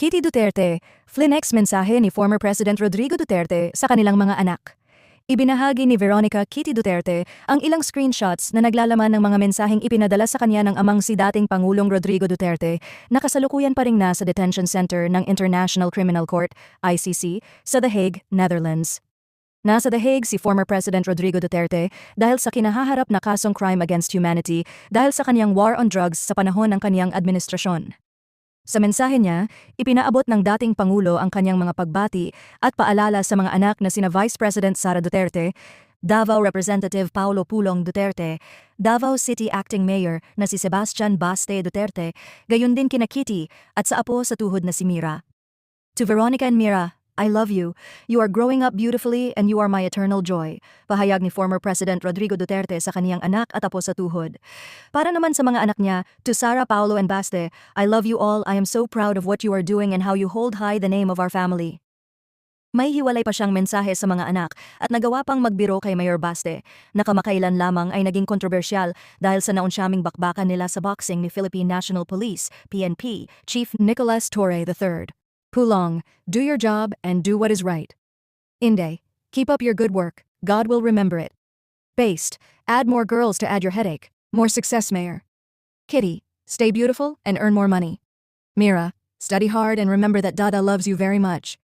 Kitty Duterte, flinex mensahe ni former President Rodrigo Duterte sa kanilang mga anak. Ibinahagi ni Veronica Kitty Duterte ang ilang screenshots na naglalaman ng mga mensaheng ipinadala sa kanya ng amang si dating Pangulong Rodrigo Duterte na kasalukuyan pa rin nasa detention center ng International Criminal Court, ICC, sa The Hague, Netherlands. Nasa The Hague si former President Rodrigo Duterte dahil sa kinahaharap na kasong crime against humanity dahil sa kanyang war on drugs sa panahon ng kanyang administrasyon. Sa mensahe niya, ipinaabot ng dating Pangulo ang kanyang mga pagbati at paalala sa mga anak na sina Vice President Sara Duterte, Davao Representative Paulo Pulong Duterte, Davao City Acting Mayor na si Sebastian Baste Duterte, gayon din kina Kitty at sa apo sa tuhod na si Mira. To Veronica and Mira, I love you. You are growing up beautifully and you are my eternal joy. Pahayag ni former President Rodrigo Duterte sa kaniyang anak at apo sa tuhod. Para naman sa mga anak niya, to Sara, Paulo, and Baste, I love you all. I am so proud of what you are doing and how you hold high the name of our family. May hiwalay pa siyang mensahe sa mga anak at nagawa pang magbiro kay Mayor Baste na kamakailan lamang ay naging kontrobersyal dahil sa naunsyaming bakbakan nila sa boxing ni Philippine National Police, PNP, Chief Nicolas Torre III. Pulong, do your job and do what is right. Inde, keep up your good work. God will remember it. Based, add more girls to add your headache. More success, Mayor. Kitty, stay beautiful and earn more money. Mira, study hard and remember that Dada loves you very much.